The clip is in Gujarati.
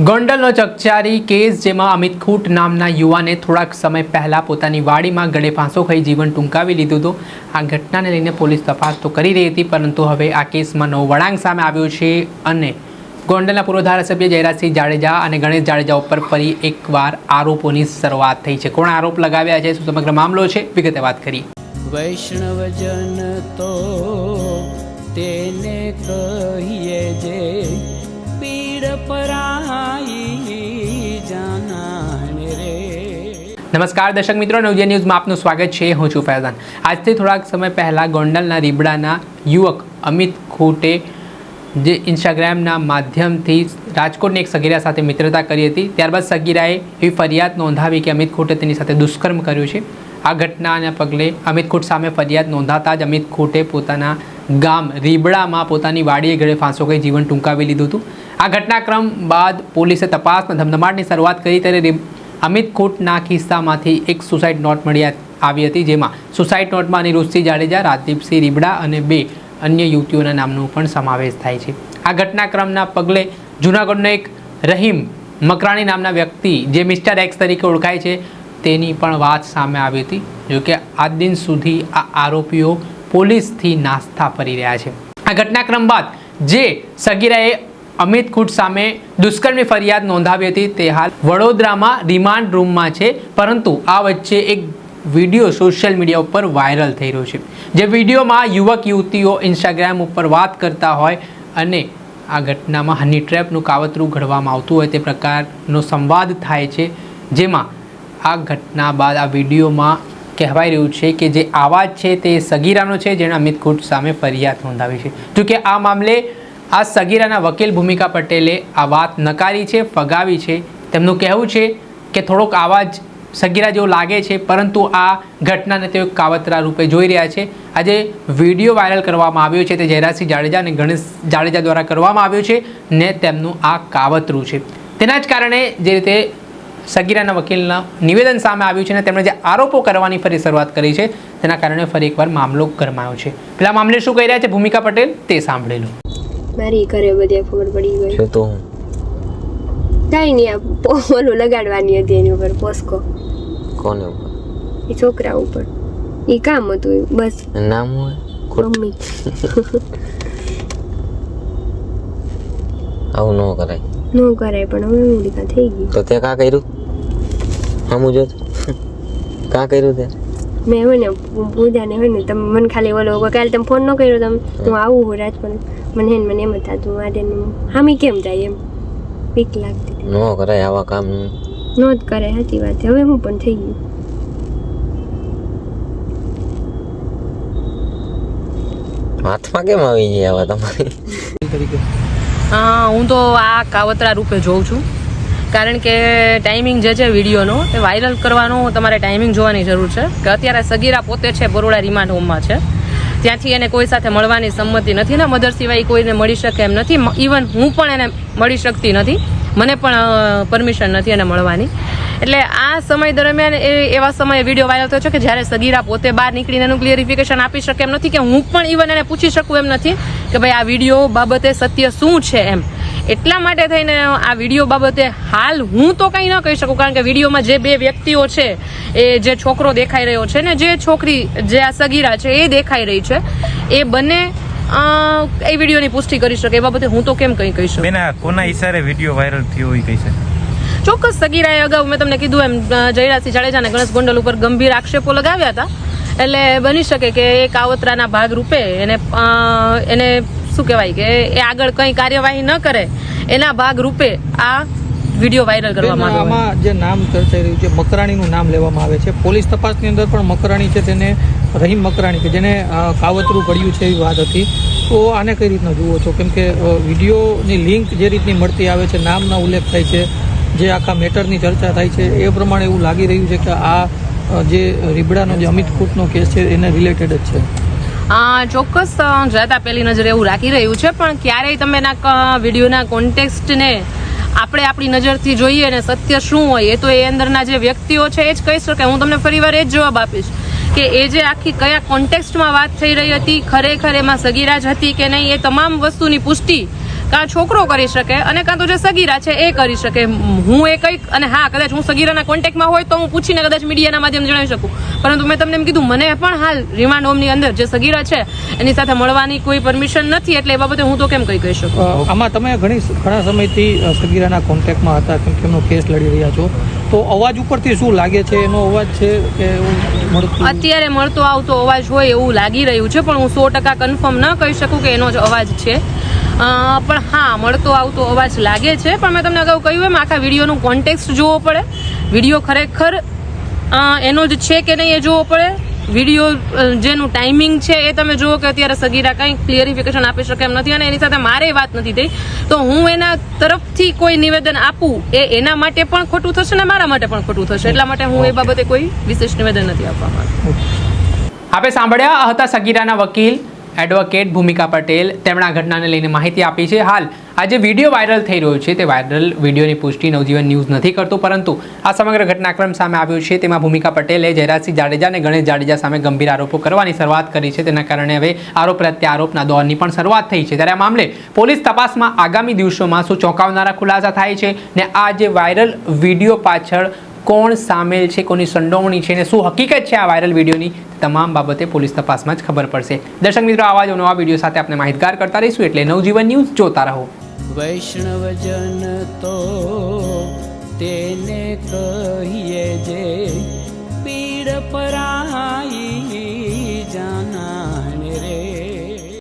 ગોંડલનો ચકચારી કેસ જેમાં અમિત ખૂટ નામના યુવાને થોડાક સમય પહેલાં પોતાની વાડીમાં ગળે ફાંસો ખાઈ જીવન ટૂંકાવી લીધું હતું. આ ઘટનાને લઈને પોલીસ તપાસ તો કરી રહી હતી, પરંતુ હવે આ કેસમાં નવો વળાંક સામે આવ્યો છે અને ગોંડલના પૂર્વ ધારાસભ્ય જયરાજસિંહ જાડેજા અને ગણેશ જાડેજા ઉપર ફરી એકવાર આરોપોની શરૂઆત થઈ છે. કોણ આરોપ લગાવ્યા છે? શું સમગ્ર મામલો છે? વિગતે વાત કરી વૈષ્ણવજન તો તેને કહીએ જે પીડ પરાઈ નમસ્કાર દર્શક મિત્રો નવજે ન્યૂઝમાં આપનું સ્વાગત છે. હું છું ફૈઝાન. આજથી થોડાક સમય પહેલાં ગોંડલના રીબડાના યુવક અમિત ખૂટે જે ઇન્સ્ટાગ્રામના માધ્યમથી રાજકોટની એક સગીરા સાથે મિત્રતા કરી હતી. ત્યારબાદ સગીરાએ એવી ફરિયાદ નોંધાવી કે અમિત ખૂટે તેની સાથે દુષ્કર્મ કર્યું છે. આ ઘટનાના પગલે અમિત ખૂટ સામે ફરિયાદ નોંધાતા જ અમિત ખૂટે પોતાના ગામ રીબડામાં પોતાની વાડીએ ઘરે ફાંસો કરી જીવન ટૂંકાવી લીધું હતું. આ ઘટનાક્રમ બાદ પોલીસે તપાસના ધમધમાટની શરૂઆત કરી. ત્યારે અમિત ખૂટના ખિસ્સામાંથી એક સુસાઇડ નોટ મળી આવી હતી, જેમાં સુસાઇડ નોટમાં અનિરુદ્ધસિંહ જાડેજા, રાજદીપસિંહ રીબડા અને બે અન્ય યુવતીઓના નામનો પણ સમાવેશ થાય છે. આ ઘટનાક્રમના પગલે જૂનાગઢનો એક રહીમ મકરાણી નામના વ્યક્તિ, જે મિસ્ટર એક્સ તરીકે ઓળખાય છે, તેની પણ વાત સામે આવી હતી જોકે આજ દિન સુધી આ આરોપીઓ પોલીસથી નાસ્તા ફરી રહ્યા છે. આ ઘટનાક્રમ બાદ જે સગીરાએ અમિત ખૂટ સામે દુષ્કર્મની ફરિયાદ નોંધાવી હતી તે હાલ વડોદરામાં રિમાન્ડ રૂમમાં છે. પરંતુ આ વચ્ચે એક વીડિયો સોશિયલ મીડિયા ઉપર વાયરલ થઈ રહ્યો છે. જે વિડીયોમાં યુવક યુવતીઓ ઇન્સ્ટાગ્રામ ઉપર વાત કરતા હોય અને આ ઘટનામાં હની ટ્રેપનું કાવતરું ઘડવામાં આવતું હોય તે પ્રકારનો સંવાદ થાય છે. જેમાં આ ઘટના બાદ આ વિડીયોમાં કહેવાઈ રહ્યું છે કે જે આવાજ છે તે સગીરાનો છે, જેણે અમિત કુટ સામે ફરિયાદ નોંધાવી છે. જોકે આ મામલે આ સગીરાના વકીલ ભૂમિકા પટેલે આ વાત નકારી છે, ફગાવી છે. તેમનું કહેવું છે કે થોડોક આવાજ સગીરા જેવો લાગે છે, પરંતુ આ ઘટનાને તેઓ કાવતરા રૂપે જોઈ રહ્યા છે. આજે વીડિયો વાયરલ કરવામાં આવ્યો છે, તે જયરાજસિંહ જાડેજા અને ગણેશ જાડેજા દ્વારા કરવામાં આવ્યો છે ને તેમનું આ કાવતરું છે. તેના જ કારણે જે રીતે સગીરાના વકીલના નિવેદન સામે આવ્યું છે અને તેમણે જે આરોપો કરવાની ફરી શરૂઆત કરી છે, તેના કારણે ફરી એકવાર મામલો ગરમાયો છે. પેલા મામલે શું કહી રહ્યા છે ભૂમિકા પટેલ? તે સાંભળી લો. મારી ઘરે બધે ખબર પડી ગઈ. શું તો હું? કાંઈ નહીં આ ઓલું લગાડવાની હતી એની ઉપર પોસ્કો. કોને ઉપર? એ છોકરા ઉપર. એ કામ હતું બસ. નામ હોય? મમ્મી. આવું ન કરાય. ન કરાય પણ હવે હું થઈ ગયું તો તે કા કર્યું? હમું જો કા કર્યું તે? મેં હોય ને પૂજાને હોય ને તમે મને ખાલી ઓલો કાલે તમે ફોન ન કર્યો તમે હું આવું હું રાજકોટ મને હે મને એમ જ થતું આજે હામી કેમ જાય એમ? બીક લાગતી. ન કરાય આવા કામ. ન જ કરે સાચી વાત છે. હવે હું પણ થઈ ગયું. હાથમાં કેમ આવી જાય આવા તમારી? હા હું તો આ કાવતરા રૂપે જોઉં છું. કારણ કે ટાઈમિંગ જે છે વિડીયોનો એ વાયરલ કરવાનો તમારે ટાઈમિંગ જોવાની જરૂર છે. કે અત્યારે સગીરા પોતે છે બરોડા રિમાન્ડ હોમમાં છે. ત્યાંથી એને કોઈ સાથે મળવાની સંમતિ નથી ને મધર સિવાય કોઈને મળી શકે એમ નથી. ઇવન હું પણ એને મળી શકતી નથી. મને પણ પરમિશન નથી એને મળવાની. એટલે આ સમય દરમિયાન એ, એવા સમયે વીડિયો વાયરલ થયો છે કે જ્યારે સગીરા પોતે બહાર નીકળીને એનું ક્લિયરિફિકેશન આપી શકે એમ નથી કે હું પણ ઇવન એને પૂછી શકું એમ નથી કે ભાઈ આ વીડિયો બાબતે સત્ય શું છે એમ. એટલા માટે થઈને આ વીડિયો બાબતે હાલ હું તો કંઈ ન કહી શકું કારણ કે વિડીયોમાં જે બે વ્યક્તિઓ છે એ જે છોકરો દેખાઈ રહ્યો છે ને જે છોકરી જે આ સગીરા છે એ દેખાઈ રહી છે એ બંને એ વિડીયોની પુષ્ટિ કરી શકે એ બાબતે હું તો કેમ કંઈ કહી શકું? કોના ઈશારે વીડિયો વાયરલ થયો એ કહી શકે? ચોક્કસ સગીરાએ અગાઉ મેં તમને કીધું એમ જયરાજસિંહ જાડેજાને ગણેશ ગોંડલ ઉપર ગંભીર આક્ષેપો લગાવ્યા હતા. એટલે બની શકે કે એ કાવતરાના ભાગરૂપે એને એને શું કહેવાય કે એ આગળ કંઈ કાર્યવાહી ન કરે એના ભાગરૂપે આ વીડિયો વાયરલ કરવામાં આવ્યો આમાં જે નામ ચર્ચાઈ રહ્યું છે મકરાણીનું નામ લેવામાં આવે છે. પોલીસ તપાસની અંદર પણ મકરાણી છે તેને રહીમ મકરાણી કે જેને કાવતરું કર્યું છે એવી વાત હતી. તો આને કઈ રીતના જુઓ છો? કેમ કે વિડીયોની લિંક જે રીતની મળતી આવે છે નામના ઉલ્લેખ થાય છે જે આખા મેટરની ચર્ચા થાય છે એ પ્રમાણે એવું લાગી રહ્યું છે કે આ જે રીબડાનો જે અમિત ખૂટનો કેસ છે એને રિલેટેડ જ છે. ચોક્કસ જતા નજર નજરે એવું રાખી રહ્યું છે, પણ ક્યારેય તમે એના વિડીયોના કોન્ટેક્સ્ટને આપણે આપણી નજરથી જોઈએ ને સત્ય શું હોય, એ તો એ અંદરના જે વ્યક્તિઓ છે, એ જ કહી શકે. હું તમને ફરીવાર એ જ જવાબ આપીશ કે એ જે આખી કયા કોન્ટેક્સ્ટમાં વાત થઈ રહી હતી, ખરેખર એમાં સગીરાજ હતી કે નહીં, એ તમામ વસ્તુની પુષ્ટિ કાં છોકરો કરી શકે અને કાં તો જે સગીરા છે એ કરી શકે. હું એ કંઈક અને હા કદાચ હું સગીરાના કોન્ટેક્ટમાં હોય તો હું પૂછીને કદાચ મીડિયાના માધ્યમ જણાવી શકું. પરંતુ મેં તમને એમ કીધું મને પણ હાલ રિમાન્ડ હોમની અંદર જે સગીરા છે એની સાથે મળવાની કોઈ પરમિશન નથી એટલે એ બાબતે હું તો કેમ કંઈ કહી શકું? આમાં તમે ઘણી ઘણા સમયથી સગીરાના કોન્ટેક્ટમાં હતા કેમ કે એમનો કેસ લડી રહ્યા છો. તો અવાજ ઉપરથી શું લાગે છે? એનો અવાજ છે કે અત્યારે મળતો આવતો અવાજ હોય એવું લાગી રહ્યું છે પણ હું સો ટકા કન્ફર્મ ન કહી શકું કે એનો જ અવાજ છે. પણ હા મળતો આવતો અવાજ લાગે છે. પણ મેં તમને અગાઉ કહ્યું એમ આખા વિડીયોનું કોન્ટેક્સ્ટ જોવો પડે. વીડિયો ખરેખર એનો જ છે કે નહીં એ જોવો પડે? વીડિયો જેનું ટાઈમિંગ છે એ તમે જુઓ કે અત્યારે સગીરા કંઈ ક્લિયરિફિકેશન આપી શકે એમ નથી અને એની સાથે મારે વાત નથી થઈ. તો હું એના તરફથી કોઈ નિવેદન આપું એ એના માટે પણ ખોટું થશે ને મારા માટે પણ ખોટું થશે. એટલા માટે હું એ બાબતે કોઈ વિશેષ નિવેદન નથી આપવા માંગુ. આપે સાંભળ્યા હતા સગીરાના વકીલ એડવોકેટ ભૂમિકા પટેલ તેમણે આ ઘટનાને લઈને માહિતી આપી છે. હાલ આ જે વીડિયો વાયરલ થઈ રહ્યો છે. તે વાયરલ વિડીયોની પુષ્ટિ નવજીવન ન્યૂઝ નથી કરતું, પરંતુ આ સમગ્ર ઘટનાક્રમ સામે આવ્યો છે. તેમાં ભૂમિકા પટેલે જયરાજસિંહ જાડેજા અને ગણેશ જાડેજા સામે ગંભીર આરોપો કરવાની શરૂઆત કરી છે. તેના કારણે હવે આરોપ પ્રત્યે આરોપના દોરની પણ શરૂઆત થઈ છે. ત્યારે આ મામલે પોલીસ તપાસમાં આગામી દિવસોમાં શું ચોંકાવનારા ખુલાસા થાય છે ને આ જે વાયરલ વીડિયો પાછળ કોણ સામેલ છે, કોની સંડોવણી છે અને શું હકીકત છે આ વાયરલ વિડીયોની તમામ બાબતે પોલીસ તપાસમાં જ ખબર પડશે. દર્શક મિત્રો, આવા જ નવા વીડિયો સાથે આપણે માહિતગાર કરતા રહીશું એટલે નવજીવન ન્યૂઝ જોતા રહો. વૈષ્ણવજન તો તેને કહીએ જે પીડ પરાઈ